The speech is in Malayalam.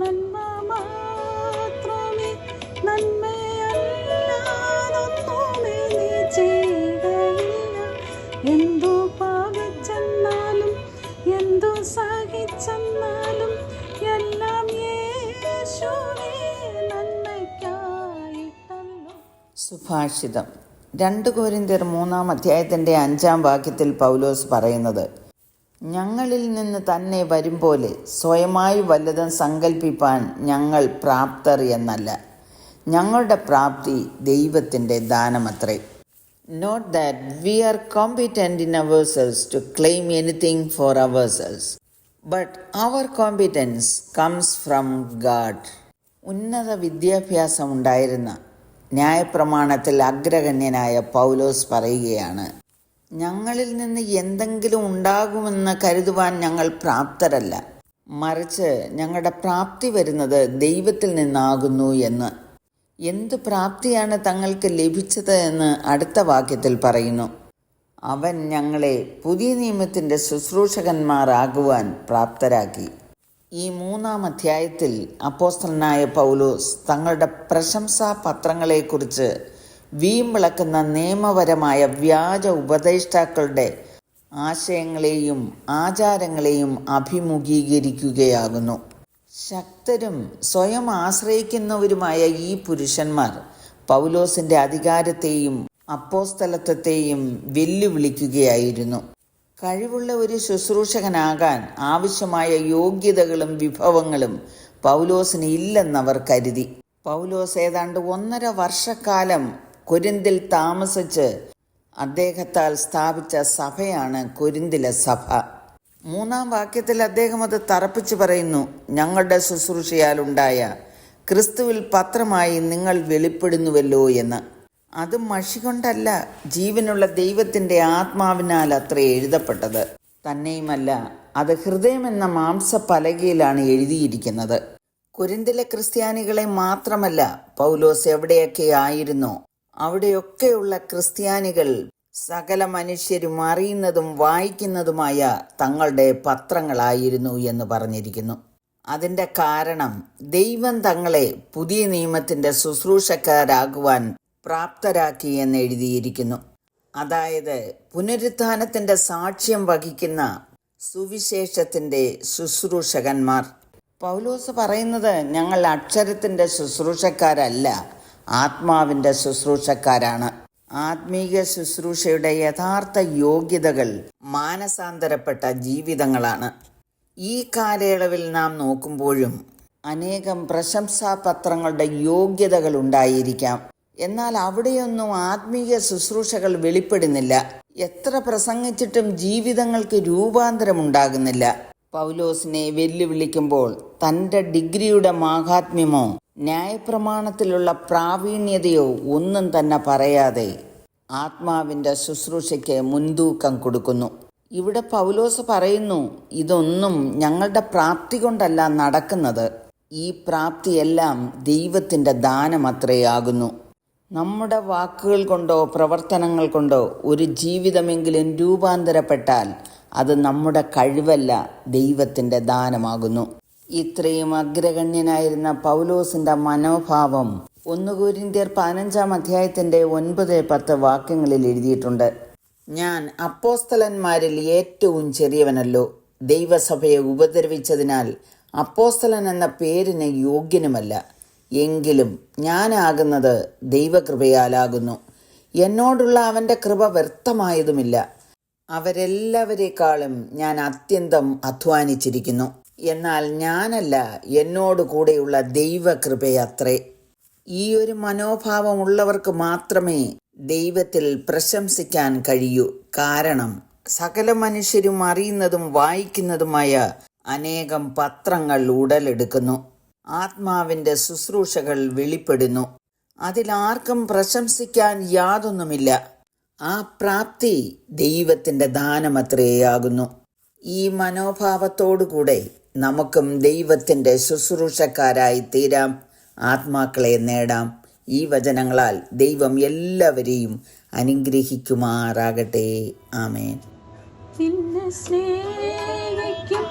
നന്മ മാത്രമേ നന്മയല്ലാതൊന്നുമേ നീ ചെയ്യുകയില്ല എന്തു പാപിച്ചെന്നാലും എന്തു സഹിച്ചെന്നാലും എല്ലാം യേശുവേ നന്മയ്ക്കായിട്ടല്ലോ. സുഭാഷിതം. രണ്ട് കോരിന്ത്യർ മൂന്നാം അധ്യായത്തിന്റെ അഞ്ചാം വാക്യത്തിൽ പൗലോസ് പറയുന്നത് ഞങ്ങളിൽ നിന്ന് തന്നെ വരും പോലെ സ്വയമായി വല്ലതും സങ്കല്പിപ്പാൻ ഞങ്ങൾ പ്രാപ്തർ എന്നല്ല. ഞങ്ങളുടെ പ്രാപ്തി ദൈവത്തിന്റെ ദാനമത്രേ. Not that we are competent in ourselves to claim anything for ourselves but our competence comes from God ഉന്നത വിദ്യാഭ്യാസം ഉണ്ടായിരുന്ന ന്യായപ്രമാണത്തിൽ അഗ്രഗണ്യനായ പൗലോസ് പറയുകയാണ്. ഞങ്ങളിൽ നിന്ന് എന്തെങ്കിലും ഉണ്ടാകുമെന്ന് കരുതുവാൻ ഞങ്ങൾ പ്രാപ്തരല്ല. മറിച്ച് ഞങ്ങളുടെ പ്രാപ്തി വരുന്നത് ദൈവത്തിൽ നിന്നാകുന്നു എന്ന്. എന്ത് പ്രാപ്തിയാണ് തങ്ങൾക്ക് ലഭിച്ചത് എന്ന് അടുത്ത വാക്യത്തിൽ പറയുന്നു. അവൻ ഞങ്ങളെ പുതിയ നിയമത്തിന്റെ ശുശ്രൂഷകന്മാരാകുവാൻ പ്രാപ്തരാക്കി. ഈ മൂന്നാം അധ്യായത്തിൽ അപ്പോസ്തലനായ പൗലോസ് തങ്ങളുടെ പ്രശംസാ പത്രങ്ങളെക്കുറിച്ച് വീമ്പിളക്കുന്ന നിയമപരമായ വ്യാജ ഉപദേഷ്ടാക്കളുടെ ആശയങ്ങളെയും ആചാരങ്ങളെയും അഭിമുഖീകരിക്കുകയാകുന്നു. ശക്തരും സ്വയം ആശ്രയിക്കുന്നവരുമായ ഈ പുരുഷന്മാർ പൗലോസിന്റെ അധികാരത്തെയും അപ്പോസ്തലത്വത്തെയും വെല്ലുവിളിക്കുകയായിരുന്നു. കഴിവുള്ള ഒരു ശുശ്രൂഷകനാകാൻ ആവശ്യമായ യോഗ്യതകളും വിഭവങ്ങളും പൗലോസിന് ഇല്ലെന്നവർ കരുതി. പൗലോസ് ഏതാണ്ട് ഒന്നര വർഷക്കാലം കൊരിന്തിൽ താമസിച്ച് അദ്ദേഹത്താൽ സ്ഥാപിച്ച സഭയാണ് കൊരിന്തിലെ സഭ. മൂന്നാം വാക്യത്തിൽ അദ്ദേഹം അത് തറപ്പിച്ച് പറയുന്നു ഞങ്ങളുടെ ശുശ്രൂഷയാലുണ്ടായ ക്രിസ്തുവിൽ പത്രമായി നിങ്ങൾ വെളിപ്പെടുന്നുവല്ലോ എന്ന്. അത് മഷി കൊണ്ടല്ല ജീവനുള്ള ദൈവത്തിന്റെ ആത്മാവിനാൽ അത്ര എഴുതപ്പെട്ടത്. തന്നെയുമല്ല അത് ഹൃദയമെന്ന മാംസപ്പലകയിലാണ് എഴുതിയിരിക്കുന്നത്. കുരിന്തിലെ ക്രിസ്ത്യാനികളെ മാത്രമല്ല പൗലോസ് എവിടെയൊക്കെ ആയിരുന്നോ? അവിടെയൊക്കെയുള്ള ക്രിസ്ത്യാനികൾ സകല മനുഷ്യരും അറിയുന്നതും വായിക്കുന്നതുമായ തങ്ങളുടെ പത്രങ്ങളായിരുന്നു എന്ന് പറഞ്ഞിരിക്കുന്നു. അതിന്റെ കാരണം ദൈവം തങ്ങളെ പുതിയ നിയമത്തിന്റെ ശുശ്രൂഷക്കാരാകുവാൻ പ്രാപ്തരാക്കി എന്ന് എഴുതിയിരിക്കുന്നു. അതായത് പുനരുത്ഥാനത്തിന്റെ സാക്ഷ്യം വഹിക്കുന്ന സുവിശേഷത്തിന്റെ ശുശ്രൂഷകന്മാർ. പൗലോസ് പറയുന്നത് ഞങ്ങൾ അക്ഷരത്തിന്റെ ശുശ്രൂഷക്കാരല്ല. ആത്മാവിന്റെ ശുശ്രൂഷക്കാരാണ്. ആത്മീക ശുശ്രൂഷയുടെ യഥാർത്ഥ യോഗ്യതകൾ മാനസാന്തരപ്പെട്ട ജീവിതങ്ങളാണ്. ഈ കാലയളവിൽ നാം നോക്കുമ്പോഴും അനേകം പ്രശംസാപത്രങ്ങളുടെ യോഗ്യതകൾ ഉണ്ടായിരിക്കാം. എന്നാൽ അവിടെയൊന്നും ആത്മീയ ശുശ്രൂഷകൾ വെളിപ്പെടുന്നില്ല. എത്ര പ്രസംഗിച്ചിട്ടും ജീവിതങ്ങൾക്ക് രൂപാന്തരമുണ്ടാകുന്നില്ല പൗലോസിനെ വെല്ലുവിളിക്കുമ്പോൾ തന്റെ ഡിഗ്രിയുടെ മാഹാത്മ്യമോ ന്യായപ്രമാണത്തിലുള്ള പ്രാവീണ്യതയോ ഒന്നും തന്നെ പറയാതെ ആത്മാവിന്റെ ശുശ്രൂഷയ്ക്ക് മുൻതൂക്കം കൊടുക്കുന്നു. ഇവിടെ പൗലോസ് പറയുന്നു ഇതൊന്നും ഞങ്ങളുടെ പ്രാപ്തി കൊണ്ടല്ല നടക്കുന്നത്. ഈ പ്രാപ്തിയെല്ലാം ദൈവത്തിന്റെ ദാനമത്രയാകുന്നു നമ്മുടെ വാക്കുകൾ കൊണ്ടോ പ്രവർത്തനങ്ങൾ കൊണ്ടോ ഒരു ജീവിതമെങ്കിലും രൂപാന്തരപ്പെട്ടാൽ അത് നമ്മുടെ കഴിവല്ല ദൈവത്തിന്റെ ദാനമാകുന്നു. ഇത്രയും അഗ്രഗണ്യനായിരുന്ന പൗലോസിന്റെ മനോഭാവം ഒന്നുകൂരിന്ത്യർ പതിനഞ്ചാം അധ്യായത്തിന്റെ ഒൻപത് പത്ത് വാക്യങ്ങളിൽ എഴുതിയിട്ടുണ്ട്. ഞാൻ അപ്പോസ്തലന്മാരിൽ ഏറ്റവും ചെറിയവനല്ലോ. ദൈവസഭയെ ഉപദ്രവിച്ചതിനാൽ അപ്പോസ്തലൻ എന്ന പേരിന് യോഗ്യനുമല്ല. എങ്കിലും ഞാനാകുന്നത് ദൈവകൃപയാലാകുന്നു. എന്നോടുള്ള അവന്റെ കൃപ വ്യർത്ഥമായതുമില്ല. അവരെല്ലാവരെക്കാളും ഞാൻ അത്യന്തം അധ്വാനിച്ചിരിക്കുന്നു. എന്നാൽ ഞാനല്ല എന്നോട് കൂടെയുള്ള ദൈവകൃപയത്രേ ഈ ഒരു മനോഭാവമുള്ളവർക്ക് മാത്രമേ ദൈവത്തിൽ പ്രശംസിക്കാൻ കഴിയൂ. കാരണം സകല മനുഷ്യരും അറിയുന്നതും വായിക്കുന്നതുമായ അനേകം പത്രങ്ങൾ ഉടലെടുക്കുന്നു. ആത്മാവിന്റെ ശുശ്രൂഷകൾ വെളിപ്പെടുന്നു. അതിലാർക്കും പ്രശംസിക്കാൻ യാതൊന്നുമില്ല. ആ പ്രാപ്തി ദൈവത്തിന്റെ ദാനമത്രയാകുന്നു ഈ മനോഭാവത്തോടുകൂടെ നമുക്കും ദൈവത്തിന്റെ ശുശ്രൂഷക്കാരായി തീരാം. ആത്മാക്കളെ നേടാം. ഈ വചനങ്ങളാൽ ദൈവം എല്ലാവരെയും അനുഗ്രഹിക്കുമാറാകട്ടെ. ആമേൻ. സ്നേഹിക്കും